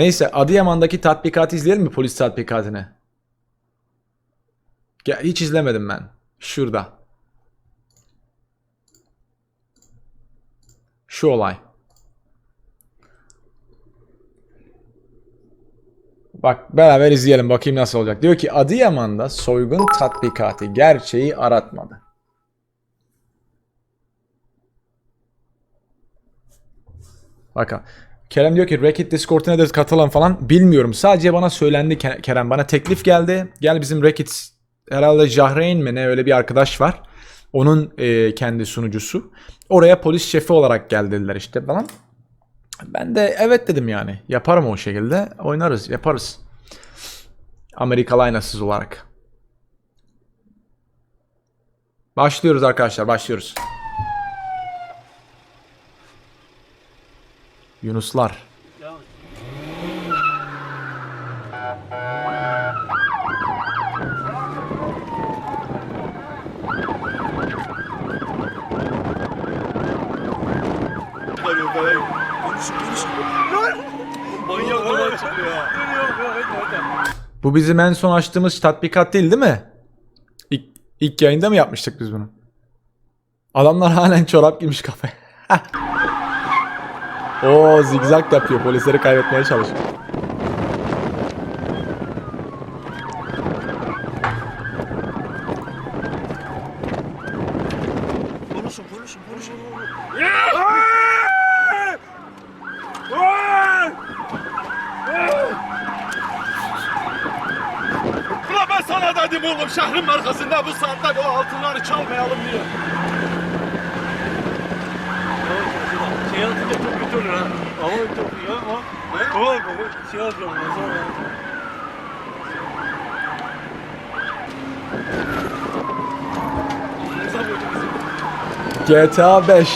Neyse Adıyaman'daki tatbikatı izleyelim mi polis tatbikatını? Gel, hiç izlemedim ben. Şurada. Şu olay. Bak beraber izleyelim bakayım nasıl olacak. Diyor ki Adıyaman'da soygun tatbikatı gerçeği aratmadı. Bakın. Kerem diyor ki Racket Discord'una da katılan falan bilmiyorum. Sadece bana söylendi Ke- Kerem. Bana teklif geldi. Gel bizim Racket herhalde Jahreyn mi ne öyle bir arkadaş var. Onun e, kendi sunucusu. Oraya polis şefi olarak gel dediler işte falan. Ben de evet dedim yani. Yaparım o şekilde. Oynarız, yaparız. Amerikalı aynasız olarak. Başlıyoruz arkadaşlar, başlıyoruz. Yunuslar. Bu bizim en son açtığımız tatbikat değil değil mi? İlk, ilk yayında mı yapmıştık biz bunu? Adamlar halen çorap giymiş kafaya. Oo zigzag yapıyor. Polisleri kaybetmeye çalışıyor. Konuşun konuşun konuşun. Ulan ben sana dedim oğlum şehrin merkezinde bu saatte o altınları çalmayalım diye. Şey atınca çok kötü olur ha. Ama çok iyi ama. Ne? Ama şey atacağım ben. GTA 5.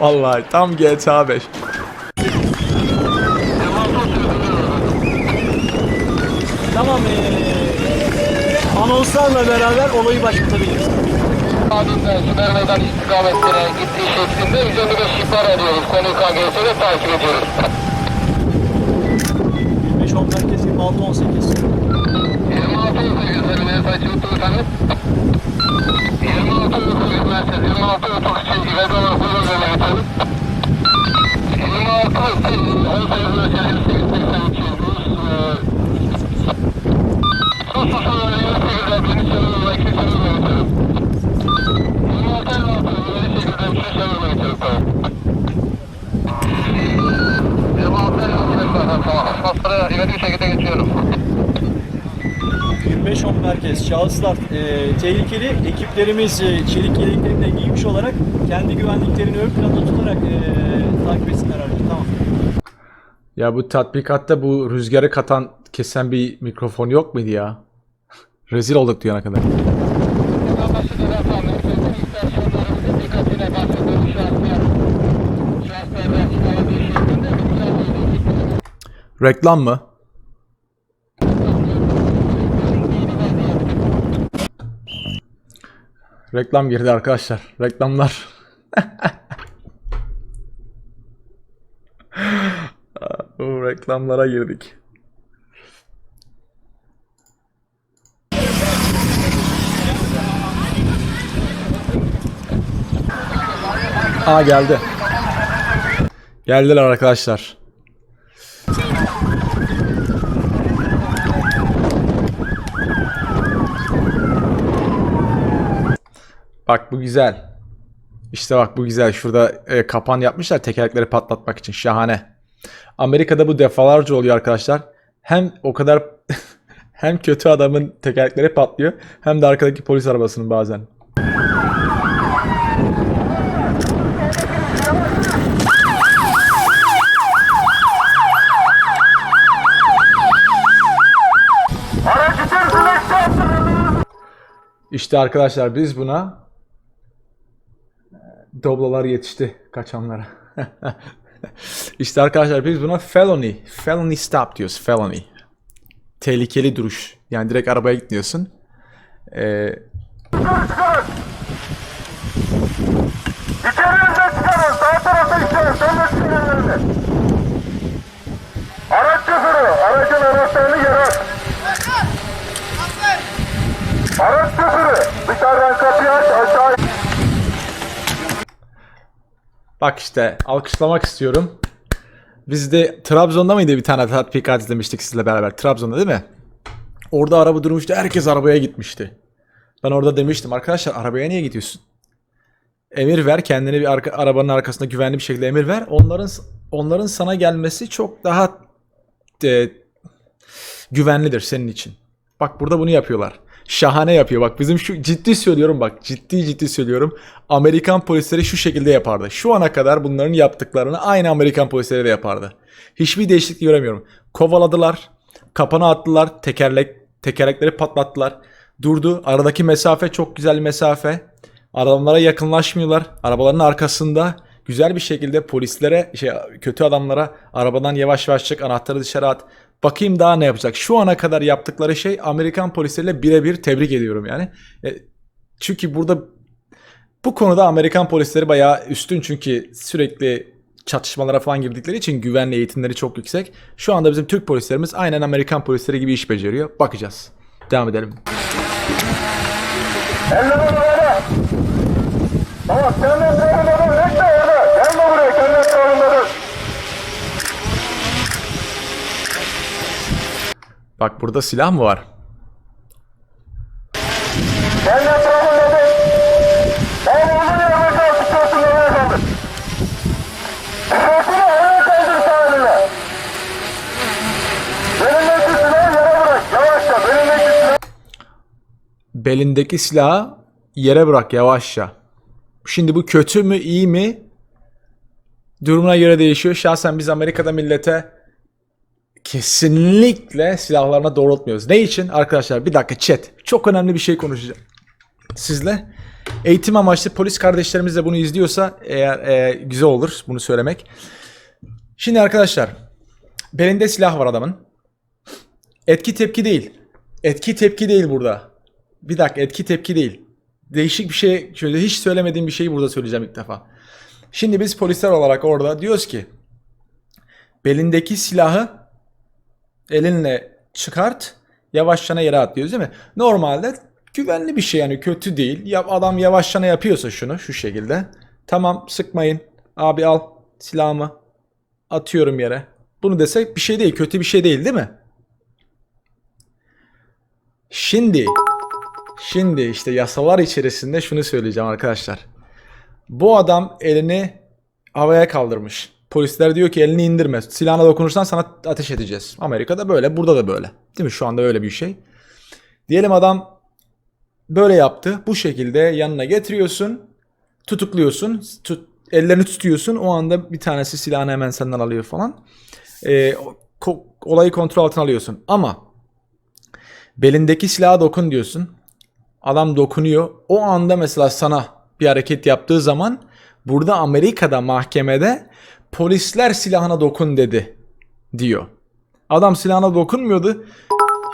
Vallahi tam GTA 5. Tamam ee, anonslarla beraber olayı başlatabiliriz. Adında Sümerme'den istikametine gittiği şeklinde üzerinde ihbar ediyoruz. Konuyu KGS'de takip ediyoruz. 25-10 merkez 26-18. 26 yüzlerine saçılıp efendim. 26 yüzlerine merkez, 26 otobüsçü İvede olarak buyurun böyle geçelim. 26 18 merkez 88 Sus sus öyle 28'ler beni çevirme, iki çevirme geçelim. 26 56 28'den bir şey çevirme geçelim tamam. 26 56 tamam. Hastaya ileri bir şekilde geçiyorum. 25-10 merkez şahıslar e, tehlikeli ekiplerimiz e, çelik yeleklerini de giymiş olarak kendi güvenliklerini ön planda tutarak e, takip etsinler aracı. Tamam. Ya bu tatbikatta bu rüzgarı katan kesen bir mikrofon yok muydu ya? Rezil olduk duyana kadar. Reklam mı? Reklam girdi arkadaşlar. Reklamlar. Bu reklamlara girdik. Aa geldi. Geldiler arkadaşlar. Bak bu güzel. İşte bak bu güzel. Şurada e, kapan yapmışlar tekerlekleri patlatmak için. Şahane. Amerika'da bu defalarca oluyor arkadaşlar. Hem o kadar hem kötü adamın tekerlekleri patlıyor hem de arkadaki polis arabasının bazen. İşte arkadaşlar biz buna Doblalar yetişti kaçanlara. işte arkadaşlar biz buna felony, felony stop diyoruz. Felony. Tehlikeli duruş. Yani direkt arabaya gitmiyorsun. Ee... Araç sıfırı, aracın anahtarını yere at. Araç sıfırı, dışarıdan kapıyı aç, aşağıya. Bak işte alkışlamak istiyorum. Biz de Trabzon'da mıydı bir tane tatbikat izlemiştik sizle beraber. Trabzon'da değil mi? Orada araba durmuştu. Herkes arabaya gitmişti. Ben orada demiştim arkadaşlar arabaya niye gidiyorsun? Emir ver kendini bir arka, arabanın arkasında güvenli bir şekilde emir ver. Onların onların sana gelmesi çok daha e, güvenlidir senin için. Bak burada bunu yapıyorlar. Şahane yapıyor. Bak bizim şu ciddi söylüyorum bak. Ciddi ciddi söylüyorum. Amerikan polisleri şu şekilde yapardı. Şu ana kadar bunların yaptıklarını aynı Amerikan polisleri de yapardı. Hiçbir değişiklik göremiyorum. Kovaladılar. Kapana attılar. Tekerlek tekerlekleri patlattılar. Durdu. Aradaki mesafe çok güzel mesafe. Adamlara yakınlaşmıyorlar. Arabaların arkasında güzel bir şekilde polislere, şey, kötü adamlara arabadan yavaş yavaş çık, anahtarı dışarı at. Bakayım daha ne yapacak. Şu ana kadar yaptıkları şey Amerikan polisleriyle birebir tebrik ediyorum yani. E, Çünkü burada bu konuda Amerikan polisleri bayağı üstün çünkü sürekli çatışmalara falan girdikleri için güvenli eğitimleri çok yüksek. Şu anda bizim Türk polislerimiz aynen Amerikan polisleri gibi iş beceriyor. Bakacağız. Devam edelim. Ellerini böyle. Tamam kendi etrafında dur. Bekle orada. Gelme buraya kendi etrafında dur. Bak burada silah mı var? Belindeki silahı yere bırak yavaşça. Şimdi bu kötü mü iyi mi? Durumuna göre değişiyor. Şahsen biz Amerika'da millete kesinlikle silahlarına doğrultmuyoruz. Ne için? Arkadaşlar bir dakika chat. Çok önemli bir şey konuşacağım. Sizle. Eğitim amaçlı polis kardeşlerimiz de bunu izliyorsa eğer e, güzel olur bunu söylemek. Şimdi arkadaşlar belinde silah var adamın. Etki tepki değil. Etki tepki değil burada. Bir dakika etki tepki değil. Değişik bir şey, şöyle hiç söylemediğim bir şeyi burada söyleyeceğim ilk defa. Şimdi biz polisler olarak orada diyoruz ki belindeki silahı elinle çıkart yavaşçana yere at değil mi? Normalde güvenli bir şey yani kötü değil. Ya, adam yavaşçana yapıyorsa şunu şu şekilde. Tamam sıkmayın. Abi al silahımı atıyorum yere. Bunu desek bir şey değil kötü bir şey değil değil mi? Şimdi Şimdi işte yasalar içerisinde şunu söyleyeceğim arkadaşlar. Bu adam elini havaya kaldırmış. Polisler diyor ki elini indirme. Silahına dokunursan sana ateş edeceğiz. Amerika'da böyle, burada da böyle. Değil mi? Şu anda öyle bir şey. Diyelim adam böyle yaptı. Bu şekilde yanına getiriyorsun. Tutukluyorsun. Tut, ellerini tutuyorsun. O anda bir tanesi silahını hemen senden alıyor falan. Ee, ko- olayı kontrol altına alıyorsun. Ama belindeki silaha dokun diyorsun. Adam dokunuyor. O anda mesela sana bir hareket yaptığı zaman burada Amerika'da mahkemede polisler silahına dokun dedi diyor. Adam silahına dokunmuyordu.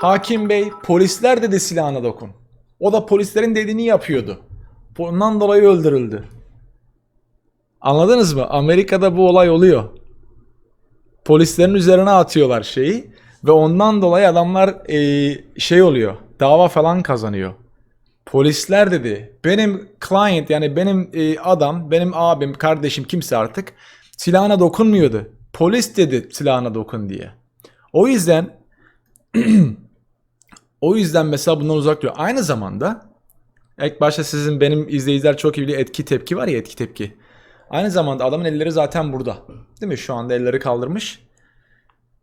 Hakim bey polisler dedi silahına dokun. O da polislerin dediğini yapıyordu. Bundan dolayı öldürüldü. Anladınız mı? Amerika'da bu olay oluyor. Polislerin üzerine atıyorlar şeyi ve ondan dolayı adamlar eee, şey oluyor. Dava falan kazanıyor. Polisler dedi benim client yani benim e, adam, benim abim, kardeşim kimse artık silahına dokunmuyordu. Polis dedi silahına dokun diye. O yüzden o yüzden mesela bundan uzak duruyor. Aynı zamanda ilk başta sizin benim izleyiciler çok iyi biliyor etki tepki var ya etki tepki. Aynı zamanda adamın elleri zaten burada. Değil mi? Şu anda elleri kaldırmış.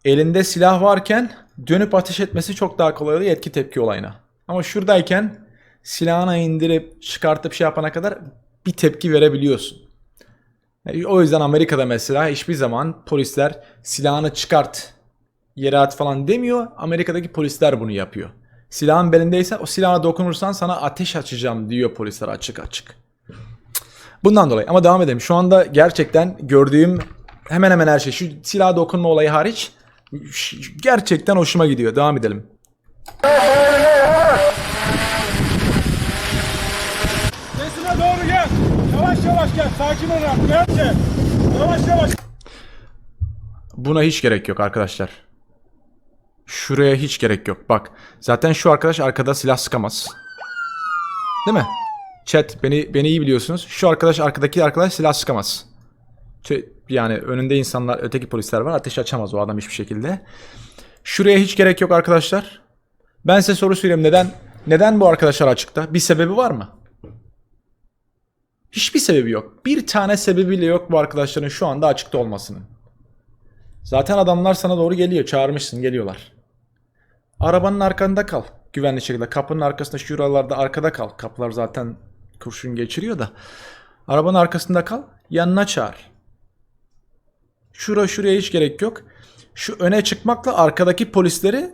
Elinde silah varken dönüp ateş etmesi çok daha kolay oluyor etki tepki olayına. Ama şuradayken silahına indirip çıkartıp şey yapana kadar bir tepki verebiliyorsun. O yüzden Amerika'da mesela hiçbir zaman polisler silahını çıkart yere at falan demiyor. Amerika'daki polisler bunu yapıyor. Silahın belindeyse o silahına dokunursan sana ateş açacağım diyor polisler açık açık. Bundan dolayı ama devam edelim. Şu anda gerçekten gördüğüm hemen hemen her şey şu silaha dokunma olayı hariç gerçekten hoşuma gidiyor. Devam edelim. Sesime doğru gel. Yavaş yavaş gel. Sakin ol. Yavaş gel. Yavaş yavaş. Buna hiç gerek yok arkadaşlar. Şuraya hiç gerek yok. Bak zaten şu arkadaş arkada silah sıkamaz. Değil mi? Chat beni beni iyi biliyorsunuz. Şu arkadaş arkadaki arkadaş silah sıkamaz. Yani önünde insanlar, öteki polisler var. Ateş açamaz o adam hiçbir şekilde. Şuraya hiç gerek yok arkadaşlar. Ben size soru sorayım. Neden neden bu arkadaşlar açıkta? Bir sebebi var mı? Hiçbir sebebi yok. Bir tane sebebi bile yok bu arkadaşların şu anda açıkta olmasının. Zaten adamlar sana doğru geliyor. Çağırmışsın geliyorlar. Arabanın arkasında kal. Güvenli şekilde. Kapının arkasında şuralarda arkada kal. Kapılar zaten kurşun geçiriyor da. Arabanın arkasında kal. Yanına çağır. Şura şuraya hiç gerek yok. Şu öne çıkmakla arkadaki polisleri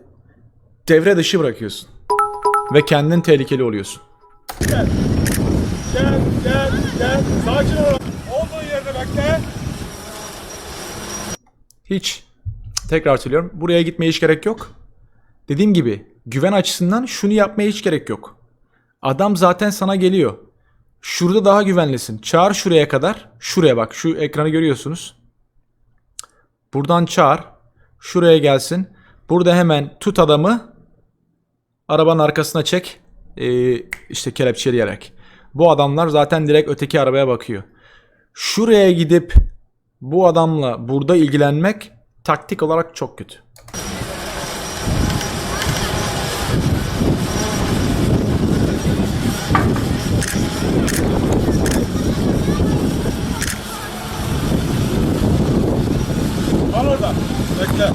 devre dışı bırakıyorsun. Ve kendin tehlikeli oluyorsun. Gel. Gel, gel, gel. Sakin ol. Olduğun yerde bekle. Hiç. Tekrar söylüyorum. Buraya gitmeye hiç gerek yok. Dediğim gibi güven açısından şunu yapmaya hiç gerek yok. Adam zaten sana geliyor. Şurada daha güvenlisin. Çağır şuraya kadar. Şuraya bak. Şu ekranı görüyorsunuz. Buradan çağır. Şuraya gelsin. Burada hemen tut adamı. Arabanın arkasına çek. Ee, işte kelepçeleyerek. Bu adamlar zaten direkt öteki arabaya bakıyor. Şuraya gidip bu adamla burada ilgilenmek taktik olarak çok kötü. Kal orada. Bekle.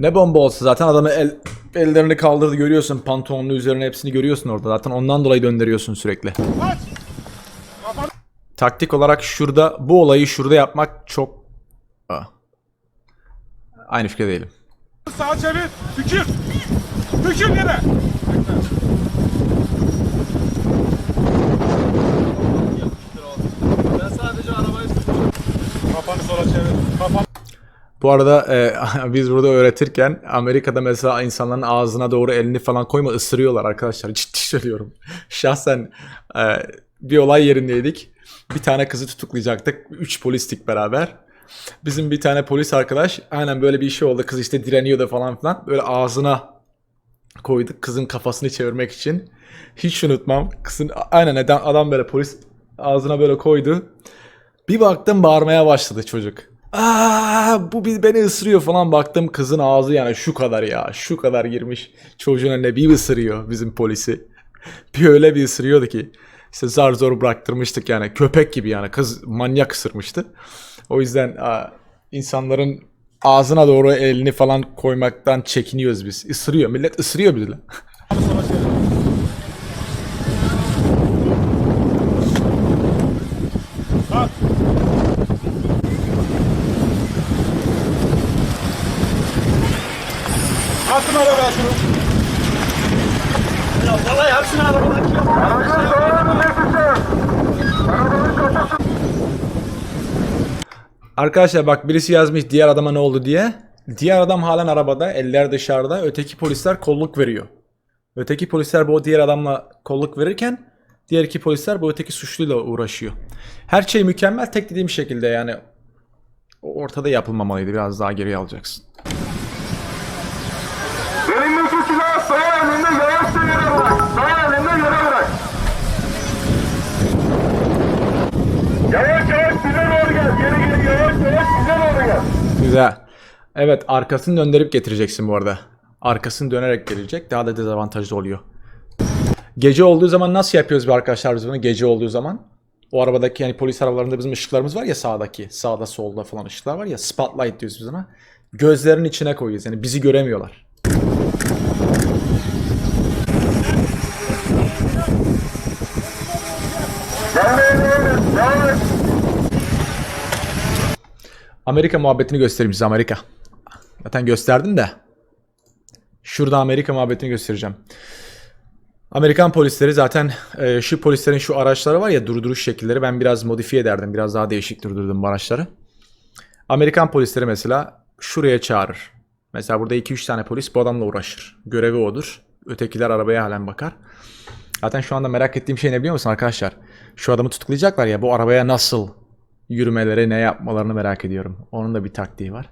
Ne bomba olsa zaten adamı el, ellerini kaldırdı görüyorsun. Pantolonlu üzerine hepsini görüyorsun orada. Zaten ondan dolayı döndürüyorsun sürekli. Taktik olarak şurada bu olayı şurada yapmak çok... Aa. Aynı fikirde değilim. sağa çevir. Tükür. Tükür yine. Ben sadece arabayı Kafanı sola çevir. Bu arada e, biz burada öğretirken Amerika'da mesela insanların ağzına doğru elini falan koyma ısırıyorlar arkadaşlar. Ciddi söylüyorum. Şahsen e, bir olay yerindeydik. Bir tane kızı tutuklayacaktık. Üç polistik beraber. Bizim bir tane polis arkadaş aynen böyle bir şey oldu. Kız işte direniyordu falan filan. Böyle ağzına koyduk kızın kafasını çevirmek için. Hiç unutmam. Kızın aynen adam, adam böyle polis ağzına böyle koydu. Bir baktım bağırmaya başladı çocuk. Aa bu bir beni ısırıyor falan baktım kızın ağzı yani şu kadar ya şu kadar girmiş çocuğun eline bir ısırıyor bizim polisi. Bir öyle bir ısırıyordu ki işte zar zor bıraktırmıştık yani köpek gibi yani kız manyak ısırmıştı. O yüzden aa, insanların ağzına doğru elini falan koymaktan çekiniyoruz biz. Isırıyor millet ısırıyor bizi. lan. sola çevir. Kalk. Şunu. Ya vallahi. Arkadaşlar bak birisi yazmış diğer adama ne oldu diye. Diğer adam halen arabada, eller dışarıda. Öteki polisler kolluk veriyor. Öteki polisler bu diğer adamla kolluk verirken diğer iki polisler bu öteki suçluyla uğraşıyor. Her şey mükemmel tek dediğim şekilde yani o ortada yapılmamalıydı. Biraz daha geriye alacaksın. Elinde yavaşça yere bırak. Elinde yere bırak. Yavaş yavaş bize doğru gel. Geri geri yavaş yavaş bize doğru gel. Güzel. Evet arkasını döndürüp getireceksin bu arada. Arkasını dönerek gelecek. Daha da dezavantajlı oluyor. Gece olduğu zaman nasıl yapıyoruz bir arkadaşlar biz bunu? Gece olduğu zaman. O arabadaki yani polis arabalarında bizim ışıklarımız var ya sağdaki. Sağda solda falan ışıklar var ya. Spotlight diyoruz biz ona. Gözlerinin içine koyuyoruz. Yani bizi göremiyorlar. Gelmeye devam et. Devam et. Amerika muhabbetini göstereyim size Amerika. Zaten gösterdim de. Şurada Amerika muhabbetini göstereceğim. Amerikan polisleri zaten e, şu polislerin şu araçları var ya durduruş şekilleri ben biraz modifiye ederdim. Biraz daha değişik durdurdum bu araçları. Amerikan polisleri mesela şuraya çağırır. Mesela burada 2-3 tane polis bu adamla uğraşır. Görevi odur. Ötekiler arabaya halen bakar. Zaten şu anda merak ettiğim şey ne biliyor musun arkadaşlar? Şu adamı tutuklayacaklar ya bu arabaya nasıl yürümeleri ne yapmalarını merak ediyorum. Onun da bir taktiği var.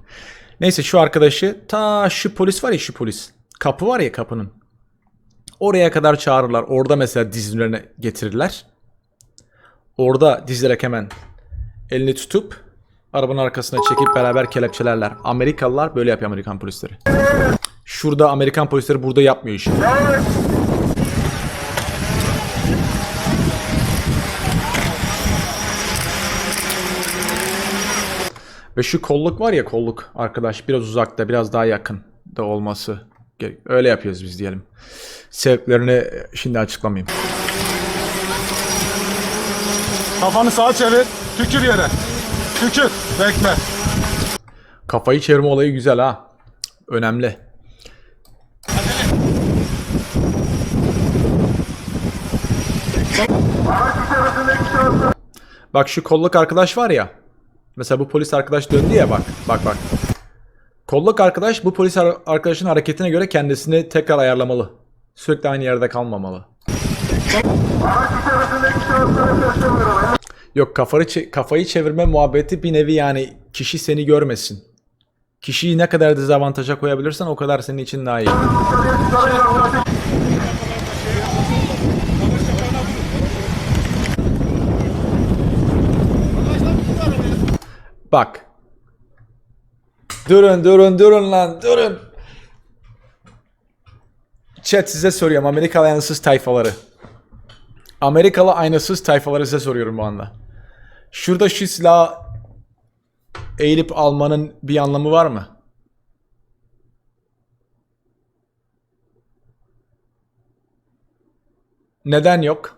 Neyse şu arkadaşı ta şu polis var ya şu polis. Kapı var ya kapının. Oraya kadar çağırırlar. Orada mesela önüne getirirler. Orada dizilerek hemen elini tutup arabanın arkasına çekip beraber kelepçelerler. Amerikalılar böyle yapıyor Amerikan polisleri. Şurada Amerikan polisleri burada yapmıyor işi. Ve şu kolluk var ya kolluk arkadaş biraz uzakta biraz daha yakın da olması gerek. Öyle yapıyoruz biz diyelim. Sebeplerini şimdi açıklamayayım. Kafanı sağa çevir. Tükür yere. Tükür. Bekle. Kafayı çevirme olayı güzel ha. Önemli. Bak şu kolluk arkadaş var ya. Mesela bu polis arkadaş döndü ya bak. Bak bak. Kolluk arkadaş bu polis ar- arkadaşın hareketine göre kendisini tekrar ayarlamalı. Sürekli aynı yerde kalmamalı. Yok kafayı, kafayı çevirme muhabbeti bir nevi yani kişi seni görmesin. Kişiyi ne kadar dezavantaja koyabilirsen o kadar senin için daha iyi. Bak. Durun durun durun lan durun. Chat size soruyorum Amerikalı aynasız tayfaları. Amerikalı aynasız tayfaları size soruyorum bu anda. Şurada şu silahı eğilip almanın bir anlamı var mı? Neden yok?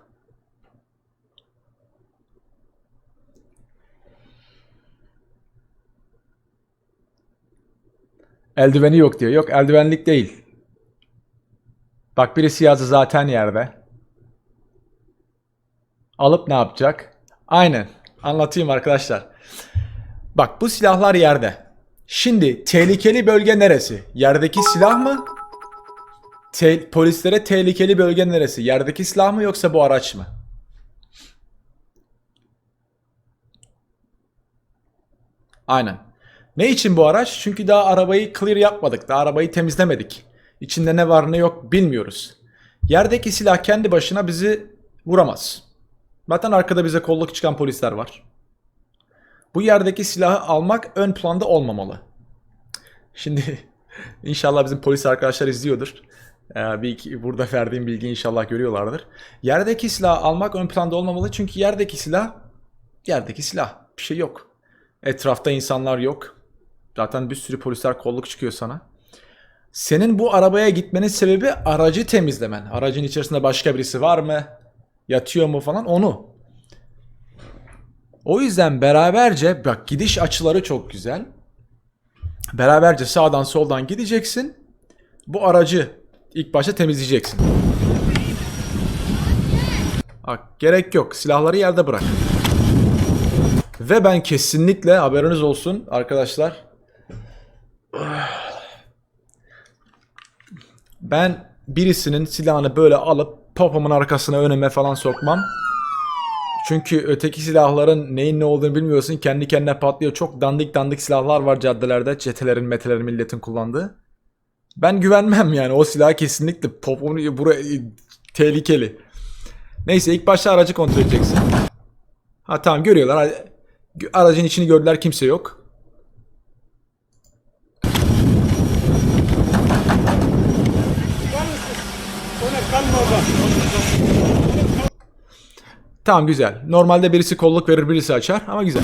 Eldiveni yok diyor. Yok eldivenlik değil. Bak birisi yazdı zaten yerde. Alıp ne yapacak? Aynen. Anlatayım arkadaşlar. Bak bu silahlar yerde. Şimdi tehlikeli bölge neresi? Yerdeki silah mı? Te- polislere tehlikeli bölge neresi? Yerdeki silah mı yoksa bu araç mı? Aynen. Ne için bu araç? Çünkü daha arabayı clear yapmadık. Daha arabayı temizlemedik. İçinde ne var ne yok bilmiyoruz. Yerdeki silah kendi başına bizi vuramaz. Zaten arkada bize kolluk çıkan polisler var. Bu yerdeki silahı almak ön planda olmamalı. Şimdi inşallah bizim polis arkadaşlar izliyordur. Ee, bir iki, burada verdiğim bilgi inşallah görüyorlardır. Yerdeki silahı almak ön planda olmamalı çünkü yerdeki silah yerdeki silah. Bir şey yok. Etrafta insanlar yok. Zaten bir sürü polisler kolluk çıkıyor sana. Senin bu arabaya gitmenin sebebi aracı temizlemen. Aracın içerisinde başka birisi var mı? Yatıyor mu falan onu. O yüzden beraberce bak gidiş açıları çok güzel. Beraberce sağdan soldan gideceksin. Bu aracı ilk başta temizleyeceksin. Bak gerek yok. Silahları yerde bırak. Ve ben kesinlikle haberiniz olsun arkadaşlar. Ben birisinin silahını böyle alıp popomun arkasına önüme falan sokmam. Çünkü öteki silahların neyin ne olduğunu bilmiyorsun. Kendi kendine patlıyor. Çok dandik dandik silahlar var caddelerde. Çetelerin, metelerin, milletin kullandığı. Ben güvenmem yani. O silah kesinlikle poponu buraya tehlikeli. Neyse ilk başta aracı kontrol edeceksin. Ha tamam görüyorlar. Aracın içini gördüler kimse yok. Tamam güzel. Normalde birisi kolluk verir birisi açar ama güzel.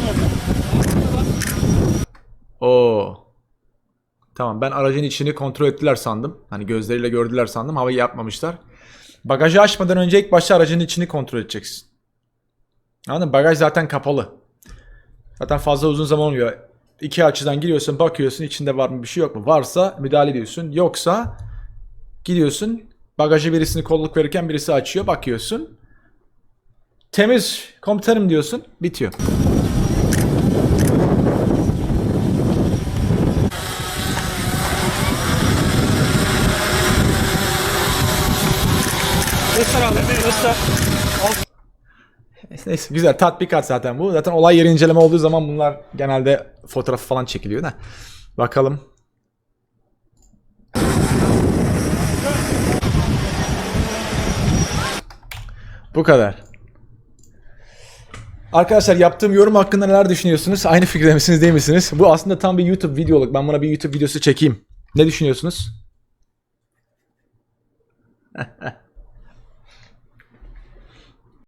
Oo. Tamam ben aracın içini kontrol ettiler sandım. Hani gözleriyle gördüler sandım. Havayı yapmamışlar. Bagajı açmadan önce ilk başta aracın içini kontrol edeceksin. Anladın mı? Bagaj zaten kapalı. Zaten fazla uzun zaman olmuyor. İki açıdan giriyorsun bakıyorsun içinde var mı bir şey yok mu? Varsa müdahale ediyorsun. Yoksa gidiyorsun bagajı birisini kolluk verirken birisi açıyor bakıyorsun. Temiz komutanım diyorsun. Bitiyor. Göster abi, göster. Neyse güzel tatbikat zaten bu. Zaten olay yeri inceleme olduğu zaman bunlar genelde fotoğrafı falan çekiliyor da. Bakalım. Bu kadar. Arkadaşlar yaptığım yorum hakkında neler düşünüyorsunuz? Aynı fikirde misiniz değil misiniz? Bu aslında tam bir YouTube videoluk. Ben buna bir YouTube videosu çekeyim. Ne düşünüyorsunuz?